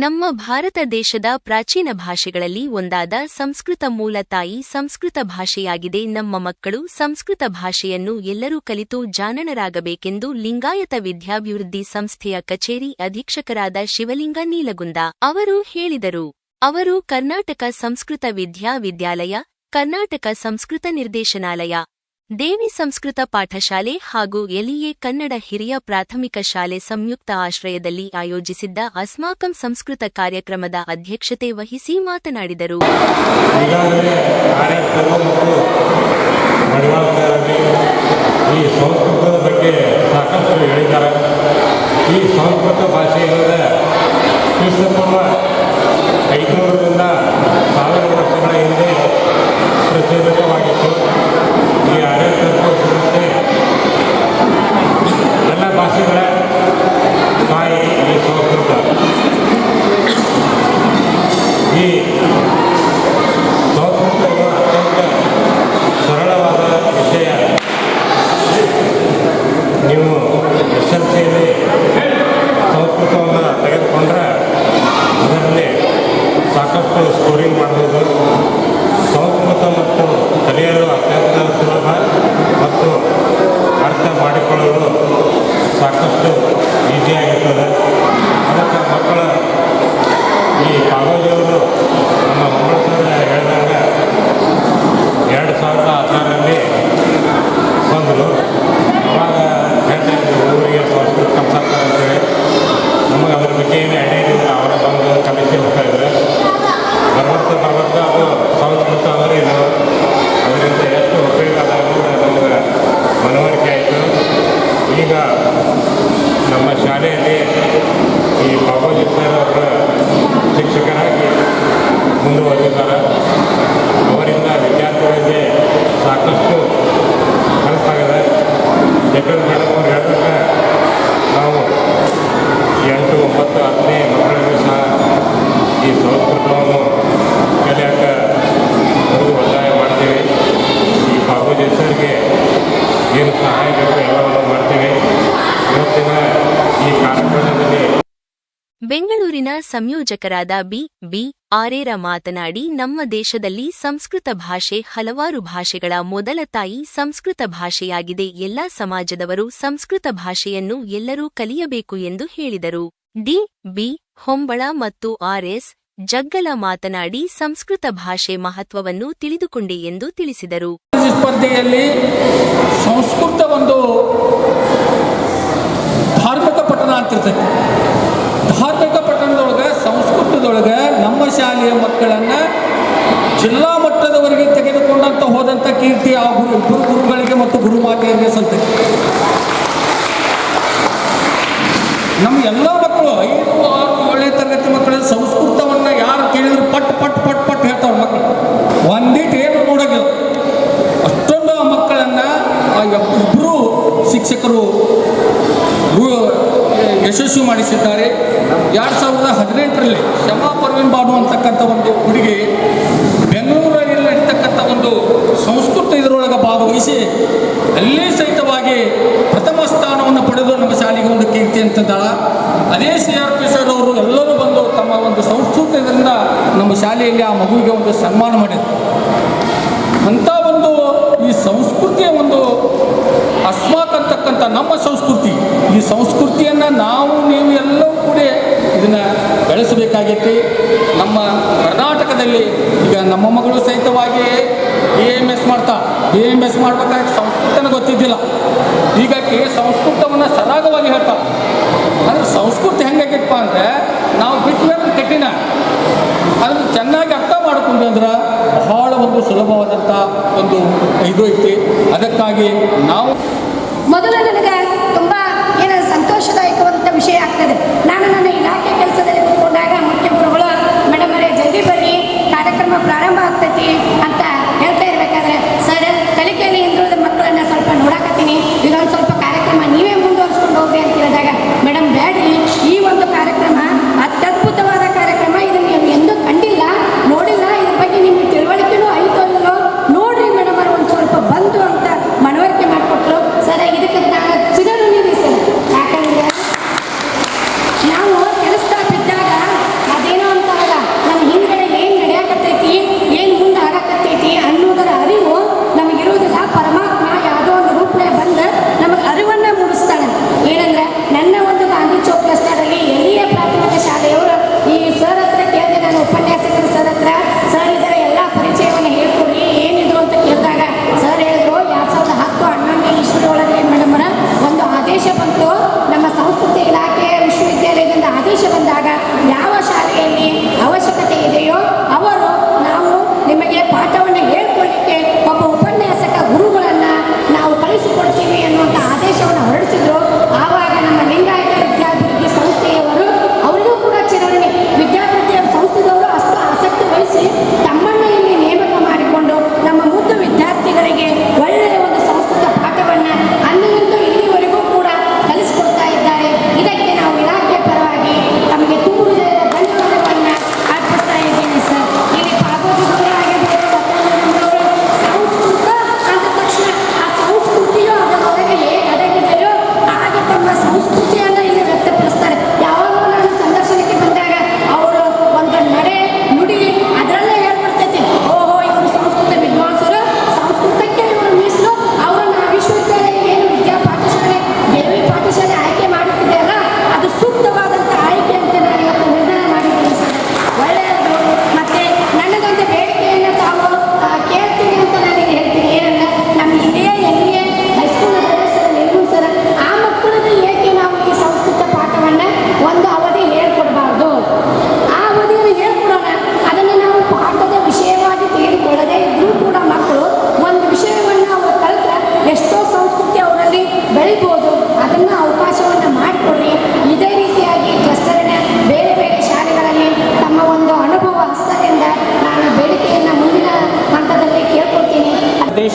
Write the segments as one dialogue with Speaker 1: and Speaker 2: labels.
Speaker 1: ನಮ್ಮ ಭಾರತ ದೇಶದ ಪ್ರಾಚೀನ ಭಾಷೆಗಳಲ್ಲಿ ಒಂದಾದ ಸಂಸ್ಕೃತ ಮೂಲ ತಾಯಿ ಸಂಸ್ಕೃತ ಭಾಷೆಯಾಗಿದೆ. ನಮ್ಮ ಮಕ್ಕಳು ಸಂಸ್ಕೃತ ಭಾಷೆಯನ್ನು ಎಲ್ಲರೂ ಕಲಿತು ಜಾಣನರಾಗಬೇಕೆಂದು ಲಿಂಗಾಯತ ವಿದ್ಯಾಭಿವೃದ್ಧಿ ಸಂಸ್ಥೆಯ ಕಚೇರಿ ಅಧೀಕ್ಷಕರಾದ ಶಿವಲಿಂಗ ನೀಲಗುಂದ ಅವರು ಹೇಳಿದರು. ಅವರು ಕರ್ನಾಟಕ ಸಂಸ್ಕೃತ ವಿದ್ಯಾವಿದ್ಯಾಲಯ, ಕರ್ನಾಟಕ ಸಂಸ್ಕೃತ ನಿರ್ದೇಶನಾಲಯ ದೇವಿ ಸಂಸ್ಕೃತ ಪಾಠಶಾಲೆ ಹಾಗೂ ಎಲಿಎ ಕನ್ನಡ ಹಿರಿಯ ಪ್ರಾಥಮಿಕ ಶಾಲೆ ಸಂಯುಕ್ತ ಆಶ್ರಯದಲ್ಲಿ ಆಯೋಜಿಸಿದ್ದ ಅಸ್ಮಾಕಂ ಸಂಸ್ಕೃತ ಕಾರ್ಯಕ್ರಮದ ಅಧ್ಯಕ್ಷತೆ ವಹಿಸಿ ಮಾತನಾಡಿದರು.
Speaker 2: ಭಾಷೆ ಸಾವಿರ ವರ್ಷಗಳ ಪ್ರಚಲಿತವಾಗಿತ್ತು ಈ ಆಡಳಿತಕ್ಕೂ ಸೇರಿದಂತೆ ಎಲ್ಲ ಭಾಷೆಗಳ ತಾಯಿ ಈ ಸಂಸ್ಕೃತ ಈ ಸಂಸ್ಕೃತವು ಅತ್ಯಂತ ಸರಳವಾದ ವಿಷಯ ನೀವು ಎಸ್ ಎಲ್ ಸಿಯಲ್ಲಿ ಸಂಸ್ಕೃತವನ್ನು ತೆಗೆದುಕೊಂಡ್ರೆ ಅದರಲ್ಲಿ ಸಾಕಷ್ಟು ಸ್ಕೋರಿಂಗ್ ಮಾಡಬಹುದು ಸಂಸ್ಕೃತ ಮತ್ತು ಕಲಿಯಲು ಅತ್ಯಂತ ಸುಲಭ ಮತ್ತು ಅರ್ಥ ಮಾಡಿಕೊಳ್ಳಲು ಸಾಕಷ್ಟು ಈಸಿಯಾಗಿರ್ತದೆ ಅದಕ್ಕೆ ಮಕ್ಕಳ ಈ ಕಾಗೋಜಿಯವರು ನಮ್ಮ ಸರ್ ಹೇಳಿದಾಗ ಎರಡು ಸಾವಿರದ ಹದಿನಾರರಲ್ಲಿ ಬಂದರು. ಅವಾಗ ಹೇಳ್ತಾ ಇದ್ದರು ಊರಿಗೆ ಸಂಸ್ಕೃತ ಕಲ್ಸಕ್ಕೆ ಅಂತೇಳಿ. ನಮಗೆ ಅದ್ರ ಬಗ್ಗೆ ಏನು ಐಡಿಯಾ
Speaker 1: Yeah. ಸಂಯೋಜಕರಾದ ಬಿ ಬಿ ಆರೇರ ಮಾತನಾಡಿ, ನಮ್ಮ ದೇಶದಲ್ಲಿ ಸಂಸ್ಕೃತ ಭಾಷೆ ಹಲವಾರು ಭಾಷೆಗಳ ಮೊದಲ ತಾಯಿ ಸಂಸ್ಕೃತ ಭಾಷೆಯಾಗಿದೆ. ಎಲ್ಲಾ ಸಮಾಜದವರು ಸಂಸ್ಕೃತ ಭಾಷೆಯನ್ನು ಎಲ್ಲರೂ ಕಲಿಯಬೇಕು ಎಂದು ಹೇಳಿದರು. ಡಿ, ಬಿ, ಹೊಂಬಳ ಮತ್ತು ಆರ್ಎಸ್ ಜಗ್ಗಲ ಮಾತನಾಡಿ, ಸಂಸ್ಕೃತ ಭಾಷೆ ಮಹತ್ವವನ್ನು ತಿಳಿದುಕೊಂಡೆ ಎಂದು ತಿಳಿಸಿದರು.
Speaker 3: ಸ್ಪರ್ಧೆಯಲ್ಲಿ ಸಂಸ್ಕೃತ ಒಂದು ಧಾರ್ಮಿಕ ಪಠಣ ಅಂತಿರ್ತದೆ ಧಾರ್ಮಿಕ ಸಂಸ್ಕೃತದೊಳಗೆ ನಮ್ಮ ಶಾಲೆಯ ಮಕ್ಕಳನ್ನು ಜಿಲ್ಲಾ ಮಟ್ಟದವರೆಗೆ ತೆಗೆದುಕೊಂಡಂತ ಹೋದಂಥ ಕೀರ್ತಿ ಆ ಗುರು ಗುರು ಗುರುಗಳಿಗೆ ಮತ್ತು ಗುರುಮಾತೆಯರಿಗೆ ಸಲ್ತೈತಿ ನಮ್ಮ ಎಲ್ಲ ಮಕ್ಕಳು, ಐದು, ಆರು ಏಳನೇ ತರಗತಿ ಮಕ್ಕಳ ಸಂಸ್ಕೃತವನ್ನು ಯಾರು ಕೇಳಿದ್ರು ಪಟ್ ಪಟ್ ಪಟ್ ಪಟ್ ಹೇಳ್ತಾವ್ರ ಮಕ್ಕಳು. ಒಂದಿಟ್ಟು ಏನು ನೋಡೋಂಗಿಲ್ಲ. ಅಷ್ಟೊಂದು ಆ ಮಕ್ಕಳನ್ನು ಆ ಇಬ್ಬರು ಶಿಕ್ಷಕರು ಯಶಸ್ವಿ ಮಾಡಿಸಿದ್ದಾರೆ. ಎರಡು ಸಾವಿರದ ಹದಿನೆಂಟರಲ್ಲಿ ಶಮಾ ಪರ್ವಿನ್ ಬಾನು ಅಂತಕ್ಕಂಥ ಒಂದು ಹುಡುಗಿ ಬೆಂಗಳೂರಲ್ಲಿ ನಡೀತಕ್ಕಂಥ ಒಂದು ಸಂಸ್ಕೃತ ಇದರೊಳಗೆ ಭಾಗವಹಿಸಿ ಅಲ್ಲೇ ಸಹಿತವಾಗಿ ಪ್ರಥಮ ಸ್ಥಾನವನ್ನು ಪಡೆದು ನಮ್ಮ ಶಾಲೆಗೆ ಒಂದು ಕೀರ್ತಿ ಅಂತಂದಾಳ. ಅದೇ ಸಿ ಆರ್ ಪಿ ಸರ್ ಅವರು ಎಲ್ಲರೂ ಬಂದು ತಮ್ಮ ಒಂದು ಸಂಸ್ಕೃತ ಇದರಿಂದ ನಮ್ಮ ಶಾಲೆಯಲ್ಲಿ ಆ ಮಗುವಿಗೆ ಒಂದು ಸನ್ಮಾನ ಮಾಡಿದರು. ಅಂಥ ಒಂದು ಈ ಸಂಸ್ಕೃತಿಯ ಒಂದು ಅಸ್ಮಾತ್ ಅಂತಕ್ಕಂಥ ನಮ್ಮ ಸಂಸ್ಕೃತಿ ಈ ಸಂಸ್ಕೃತಿಯನ್ನು ನಾವು, ನೀವು ಎಲ್ಲವೂ ಕೂಡ ಇದನ್ನು ಬೆಳೆಸಬೇಕಾಗೈತಿ. ನಮ್ಮ ಕರ್ನಾಟಕದಲ್ಲಿ ಈಗ ನಮ್ಮ ಮಗಳು ಸಹಿತವಾಗಿ ಬಿ ಎಂ ಎಸ್ ಮಾಡ್ತಾ ಬಿ ಎಂ ಎಸ್ ಮಾಡ್ಬೇಕಾದ್ರೆ ಸಂಸ್ಕೃತನ ಗೊತ್ತಿದ್ದಿಲ್ಲ. ಹೀಗಾಗಿ ಸಂಸ್ಕೃತವನ್ನು ಸರಾಗವಾಗಿ ಹೇಳ್ತಾ. ಅಂದ್ರೆ ಸಂಸ್ಕೃತಿ ಹೆಂಗಾಗೈತಪ್ಪ ಅಂದರೆ, ನಾವು ಬಿಟ್ಟು ಕೆಟ್ಟಿನ ಅದನ್ನು ಚೆನ್ನಾಗಿ ಅರ್ಥ ಮಾಡಿಕೊಂಡು ಅಂದ್ರೆ ಬಹಳ ಒಂದು ಸುಲಭವಾದಂಥ ಒಂದು ಇದು ಐತಿ. ಅದಕ್ಕಾಗಿ ನಾವು
Speaker 4: ಮೊದಲು ನನಗೆ ಸಂತೋಷದಾಯಕವಾದಂಥ ವಿಷಯ ಆಗ್ತದೆ. ನಾನು ನನ್ನ ಇಲಾಖೆ ಕೆಲಸದಲ್ಲಿ ಕೂತ್ಕೊಂಡಾಗ ಮುಖ್ಯ ಗುರುಗಳು ಮೇಡಮ್ ಅವರೇ ಜಲ್ದಿ ಬರ್ರಿ ಕಾರ್ಯಕ್ರಮ ಪ್ರಾರಂಭ ಆಗ್ತೈತಿ ಅಂತ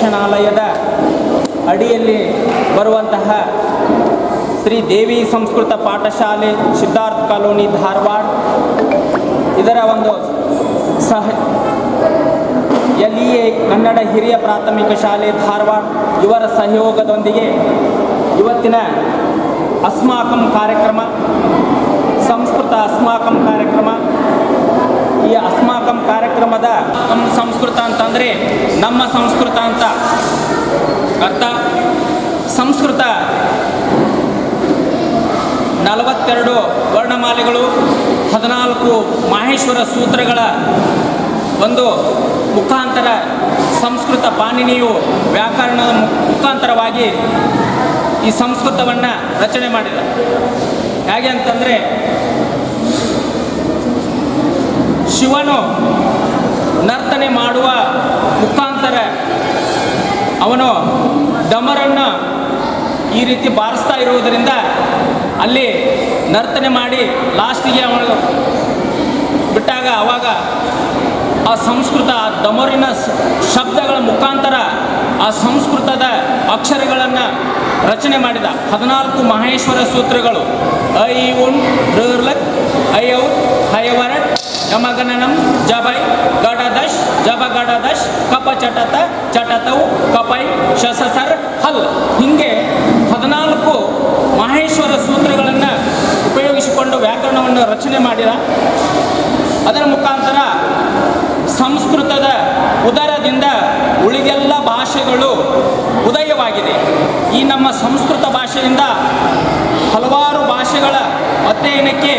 Speaker 5: ನಿರ್ದೇಶನಾಲಯದ ಅಡಿಯಲ್ಲಿ ಬರುವಂತಹ ಶ್ರೀ ದೇವಿ ಸಂಸ್ಕೃತ ಪಾಠಶಾಲೆ, ಸಿದ್ಧಾರ್ಥ ಕಾಲೋನಿ, ಧಾರವಾಡ. ಇದರ ಒಂದು ಸಹ ಎಲ್ ಇ ಕನ್ನಡ ಹಿರಿಯ ಪ್ರಾಥಮಿಕ ಶಾಲೆ, ಧಾರವಾಡ. ಇವರ ಸಹಯೋಗದೊಂದಿಗೆ ಇವತ್ತಿನ ಅಸ್ಮಾಕಂ ಕಾರ್ಯಕ್ರಮ, ಸಂಸ್ಕೃತ ಅಸ್ಮಾಕಂ ಕಾರ್ಯಕ್ರಮ, ಈ ಅಸ್ಮಾಕಂ ಕಾರ್ಯಕ್ರಮದ ನಮ್ಮ ಸಂಸ್ಕೃತ ಅಂತಂದರೆ ನಮ್ಮ ಸಂಸ್ಕೃತ ಅಂತ ಅರ್ಥ? ಸಂಸ್ಕೃತ ನಲವತ್ತೆರಡು ವರ್ಣಮಾಲೆಗಳು, ಹದಿನಾಲ್ಕು ಮಾಹೇಶ್ವರ ಸೂತ್ರಗಳ ಒಂದು ಮುಖಾಂತರ ಸಂಸ್ಕೃತ ಪಾಣಿನಿಯು ವ್ಯಾಕರಣದ ಮುಖಾಂತರವಾಗಿ ಈ ಸಂಸ್ಕೃತವನ್ನು ರಚನೆ ಮಾಡಿದ. ಹೇಗೆ ಅಂತಂದರೆ ಶಿವನು ನರ್ತನೆ ಮಾಡುವ ಮುಖಾಂತರ ಅವನು ಡಮರನ್ನು ಈ ರೀತಿ ಬಾರಿಸ್ತಾ ಇರುವುದರಿಂದ ಅಲ್ಲಿ ನರ್ತನೆ ಮಾಡಿ ಲಾಸ್ಟಿಗೆ ಅವನು ಬಿಟ್ಟಾಗ ಅವಾಗ ಆ ಸಂಸ್ಕೃತ ಆ ಡಮರಿನ ಶಬ್ದಗಳ ಮುಖಾಂತರ ಆ ಸಂಸ್ಕೃತದ ಅಕ್ಷರಗಳನ್ನು ರಚನೆ ಮಾಡಿದ ಹದಿನಾಲ್ಕು ಮಹೇಶ್ವರ ಸೂತ್ರಗಳು ಐ ಉನ್ ಐ ಔ ಹಯವರಟ್ ಯಮಗಣನಂ ಜಬೈ ಗಡದಶ್ ಜಬ ಗಡದಶ್ ಕಪ ಚಟತ ಚಟತವು ಕಪೈ, ಶಸಸರ್, ಹಲ್. ಹಿಂಗೆ ಹದಿನಾಲ್ಕು ಮಹೇಶ್ವರ ಸೂತ್ರಗಳನ್ನು ಉಪಯೋಗಿಸಿಕೊಂಡು ವ್ಯಾಕರಣವನ್ನು ರಚನೆ ಮಾಡಿದ. ಅದರ ಮುಖಾಂತರ ಸಂಸ್ಕೃತದ ಉದರದಿಂದ ಉಳಿದೆಲ್ಲ ಭಾಷೆಗಳು ಉದಯವಾಗಿದೆ. ಈ ನಮ್ಮ ಸಂಸ್ಕೃತ ಭಾಷೆಯಿಂದ ಹಲವಾರು ಭಾಷೆಗಳ ಅಧ್ಯಯನಕ್ಕೆ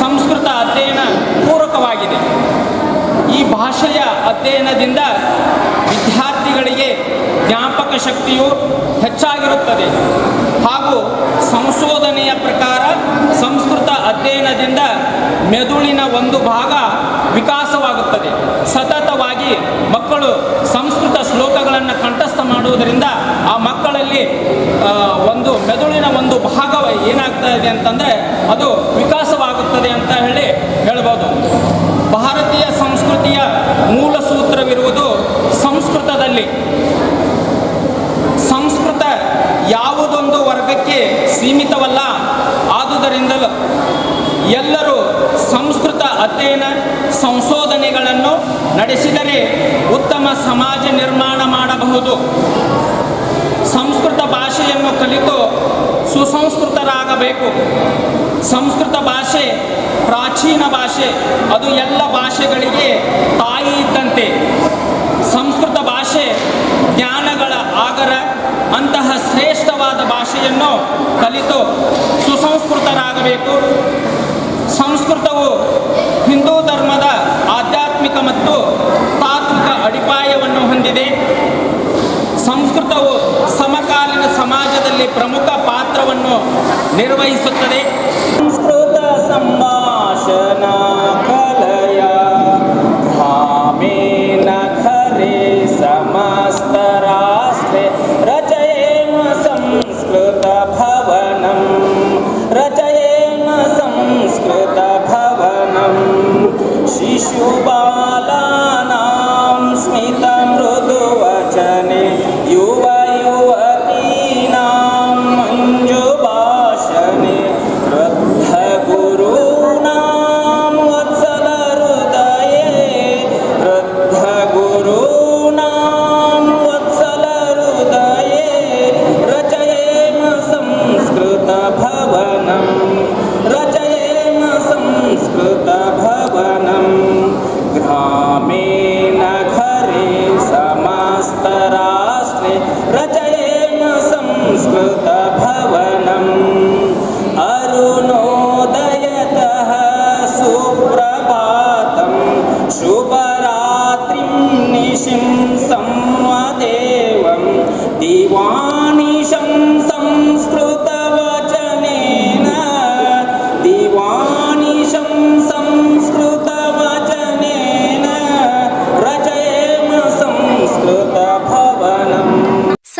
Speaker 5: ಸಂಸ್ಕೃತ ಅಧ್ಯಯನ ಪೂರಕವಾಗಿದೆ. ಈ ಭಾಷೆಯ ಅಧ್ಯಯನದಿಂದ ವಿದ್ಯಾರ್ಥಿಗಳಿಗೆ ಜ್ಞಾಪಕ ಶಕ್ತಿಯು ಹೆಚ್ಚಾಗಿರುತ್ತದೆ. ಹಾಗೂ ಸಂಶೋಧನೆಯ ಪ್ರಕಾರ ಸಂಸ್ಕೃತ ಅಧ್ಯಯನದಿಂದ ಮೆದುಳಿನ ಒಂದು ಭಾಗ ವಿಕಾಸವಾಗುತ್ತದೆ. ಸತತವಾಗಿ ಮಕ್ಕಳು ಸಂಸ್ಕೃತ ಶ್ಲೋಕಗಳನ್ನು ಕಂಠಸ್ಥ ಮಾಡುವುದರಿಂದ ಆ ಮಕ್ಕಳಲ್ಲಿ ಒಂದು ಮೆದುಳಿನ ಒಂದು ಭಾಗ ಏನಾಗ್ತಾ ಇದೆ ಅಂತಂದರೆ ಅದು ವಿಕಾಸವಾಗುತ್ತದೆ ಅಂತ ಹೇಳಿ ಹೇಳ್ಬೋದು. ಭಾರತೀಯ ಸಂಸ್ಕೃತಿಯ ಮೂಲ ಸೂತ್ರವಿರುವುದು ಸಂಸ್ಕೃತದಲ್ಲಿ. ಸಂಸ್ಕೃತ ಯಾವುದೊಂದು ವರ್ಗಕ್ಕೆ ಸೀಮಿತವಲ್ಲ, ಆದುದರಿಂದಲೂ ಎಲ್ಲರೂ ಸಂಸ್ಕೃತ ಅಧ್ಯಯನ ಸಂಶೋಧನೆಗಳನ್ನು ನಡೆಸಿದರೆ ಉತ್ತಮ ಸಮಾಜ ನಿರ್ಮಾಣ ಮಾಡಬಹುದು ಸಂಸ್ಕೃತ ಭಾಷೆಯನ್ನು ಕಲಿತು ಸುಸಂಸ್ಕೃತರಾಗಬೇಕು ಸಂಸ್ಕೃತ ಭಾಷೆ, ಪ್ರಾಚೀನ ಭಾಷೆ, ಅದು ಎಲ್ಲ ಭಾಷೆಗಳಿಗೆ ತಾಯಿ ಇದ್ದಂತೆ. ಸಂಸ್ಕೃತ ಭಾಷೆ ಜ್ಞಾನಗಳ ಆಗರ, ಅಂತಹ ಶ್ರೇಷ್ಠವಾದ ಭಾಷೆಯನ್ನು ಕಲಿತು ಸುಸಂಸ್ಕೃತರಾಗಬೇಕು. ಸಂಸ್ಕೃತವು ಹಿಂದೂ ಧರ್ಮದ ಆಧ್ಯಾತ್ಮಿಕ ಮತ್ತು ತಾತ್ವಿಕ ಅಡಿಪಾಯವನ್ನು ಹೊಂದಿದೆ. ಸಂಸ್ಕೃತವು ಸಮಾಜದಲ್ಲಿ ಪ್ರಮುಖ ಪಾತ್ರವನ್ನು ನಿರ್ವಹಿಸುತ್ತದೆ. ಸಂಸ್ಕೃತ ಸಂಭಾಷಣ namorou?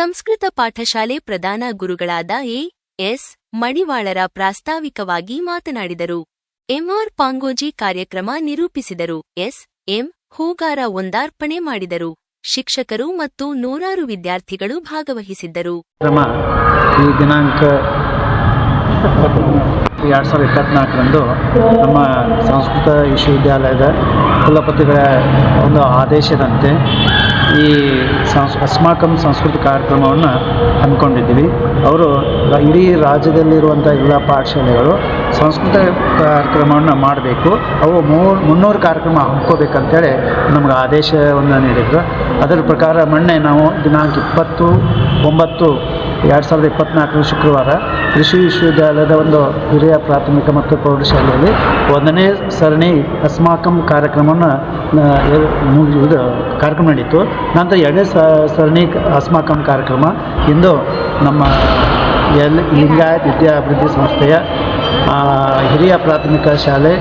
Speaker 5: ಸಂಸ್ಕೃತ
Speaker 1: ಪಾಠಶಾಲೆ ಪ್ರಧಾನ ಗುರುಗಳಾದ ಎ, ಎಸ್, ಮಣಿವಾಳರ ಪ್ರಾಸ್ತಾವಿಕವಾಗಿ ಮಾತನಾಡಿದರು. ಎಂಆರ್ ಪಾಂಗೋಜಿ ಕಾರ್ಯಕ್ರಮ ನಿರೂಪಿಸಿದರು. ಎಸ್, ಎಂ, ಹೂಗಾರ ಒಂದಾರ್ಪಣೆ ಮಾಡಿದರು. ಶಿಕ್ಷಕರು ಮತ್ತು ನೂರಾರು ವಿದ್ಯಾರ್ಥಿಗಳು ಭಾಗವಹಿಸಿದ್ದರು.
Speaker 6: ದಿನಾಂಕ ಸಾವಿರದ ಇಪ್ಪತ್ನಾಲ್ಕರಂದು ನಮ್ಮ ಸಂಸ್ಕೃತ ವಿಶ್ವವಿದ್ಯಾಲಯದ ಕುಲಪತಿಗಳ ಒಂದು ಆದೇಶದಂತೆ ಈ ಸಂಸ್, ಅಸ್ಮಾಕಂ ಸಂಸ್ಕೃತಿ ಕಾರ್ಯಕ್ರಮವನ್ನು ಹಮ್ಮಿಕೊಂಡಿದ್ದೀವಿ. ಅವರು ಇಡೀ ರಾಜ್ಯದಲ್ಲಿರುವಂಥ ಎಲ್ಲ ಪಾಠಶಾಲೆಗಳು ಸಂಸ್ಕೃತ ಕಾರ್ಯಕ್ರಮವನ್ನು ಮಾಡಬೇಕು. ಅವು ಮೂರು, ಮುನ್ನೂರು ಕಾರ್ಯಕ್ರಮ ಹಮ್ಮಿಕೋಬೇಕಂತೇಳಿ ನಮ್ಗೆ ಆದೇಶವನ್ನು ನೀಡಿದ್ರು. ಅದರ ಪ್ರಕಾರ ಮೊನ್ನೆ ನಾವು ದಿನಾಂಕ ಇಪ್ಪತ್ತು, ಒಂಬತ್ತು, ಎರಡು ಸಾವಿರದ ಇಪ್ಪತ್ತ್ನಾಲ್ಕರ ಶುಕ್ರವಾರ ಕೃಷಿ ವಿಶ್ವವಿದ್ಯಾಲಯದ ಒಂದು ಹಿರಿಯ ಪ್ರಾಥಮಿಕ ಮತ್ತು ಪ್ರೌಢಶಾಲೆಯಲ್ಲಿ ಒಂದನೇ ಸರಣಿ ಅಸ್ಮಾಕಂ ಕಾರ್ಯಕ್ರಮವನ್ನು ಇದು ಕಾರ್ಯಕ್ರಮ ನಡೀತು. ನಂತರ ಎರಡನೇ ಸರಣಿ ಅಸ್ಮಾಕಂ ಕಾರ್ಯಕ್ರಮ. ಇಂದು ನಮ್ಮ ಎಲ್ ಲಿಂಗಾಯತ್ ವಿದ್ಯಾಭಿವೃದ್ಧಿ ಸಂಸ್ಥೆಯ ಆ, ಹಿರಿಯ ಪ್ರಾಥಮಿಕ ಶಾಲೆ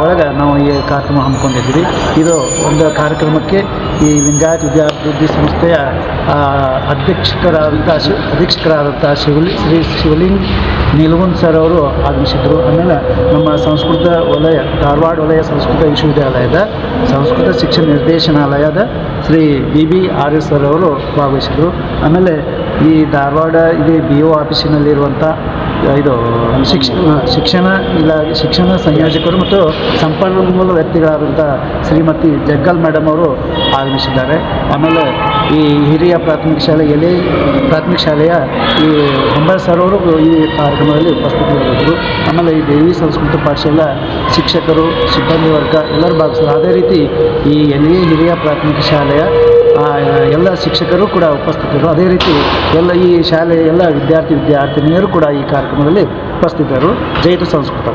Speaker 6: ಒಳಗೆ ನಾವು ಈ ಕಾರ್ಯಕ್ರಮ ಹಮ್ಮಿಕೊಂಡಿದ್ದೀವಿ. ಇದು ಒಂದು ಕಾರ್ಯಕ್ರಮಕ್ಕೆ ಈ ಲಿಂಗಾಯತ್ ವಿದ್ಯಾಭಿವೃದ್ಧಿ ಸಂಸ್ಥೆಯ ಅಧ್ಯಕ್ಷರಾದಂಥ ಶಿ ಅಧೀಕ್ಷಕರಾದಂಥ ಶಿವಲಿ ಶ್ರೀ ಶಿವಲಿಂಗ್ ನಿಲುವನ್ ಸರ್ ಅವರು ಆಗಮಿಸಿದರು. ಆಮೇಲೆ ನಮ್ಮ ಸಂಸ್ಕೃತ ವಲಯ, ಧಾರವಾಡ ವಲಯ ಸಂಸ್ಕೃತ ವಿಶ್ವವಿದ್ಯಾಲಯದ ಸಂಸ್ಕೃತ ಶಿಕ್ಷಣ ನಿರ್ದೇಶನಾಲಯದ Shri B B S sir ಅವರು ಭಾಗವಹಿಸಿದರು. ಆಮೇಲೆ ಈ ಧಾರವಾಡ ಇದು ಬಿ ಒ ಆಫೀಸಿನಲ್ಲಿರುವಂಥ ಇದು ಶಿಕ್ಷಣ ಶಿಕ್ಷಣ ಇಲಾಖೆ, ಶಿಕ್ಷಣ ಸಂಯೋಜಕರು ಮತ್ತು ಸಂಪನ್ಮೂಲ ವ್ಯಕ್ತಿಗಳಾದಂಥ ಶ್ರೀಮತಿ ಜಗ್ಗಲ್ ಮೇಡಮ್ ಅವರು ಆಗಮಿಸಿದ್ದಾರೆ. ಆಮೇಲೆ ಈ ಹಿರಿಯ ಪ್ರಾಥಮಿಕ ಶಾಲೆ ಎಲೆ ಪ್ರಾಥಮಿಕ ಶಾಲೆಯ ಈ ಅಂಬರ್ ಸರ್ ಅವರು ಈ ಕಾರ್ಯಕ್ರಮದಲ್ಲಿ ಉಪಸ್ಥಿತರಿದ್ದರು ಆಮೇಲೆ ಈ ದೇವಿ ಸಂಸ್ಕೃತ ಪಾಠಶಾಲಾ ಶಿಕ್ಷಕರು, ಸಿಬ್ಬಂದಿ ವರ್ಗ ಎಲ್ಲರೂ ಭಾಗವಹಿಸಿದ್ರು. ಅದೇ ರೀತಿ ಈ ಎನ್ ಎ ಹಿರಿಯ ಪ್ರಾಥಮಿಕ ಶಾಲೆಯ ಎಲ್ಲ ಶಿಕ್ಷಕರು ಕೂಡ ಉಪಸ್ಥಿತರು. ಅದೇ ರೀತಿ ಎಲ್ಲ ಈ ಶಾಲೆಯ ಎಲ್ಲ ವಿದ್ಯಾರ್ಥಿ, ವಿದ್ಯಾರ್ಥಿನಿಯರು ಕೂಡ ಈ ಕಾರ್ಯಕ್ರಮದಲ್ಲಿ ಉಪಸ್ಥಿತರು. ಜೈತು ಸಂಸ್ಕೃತ.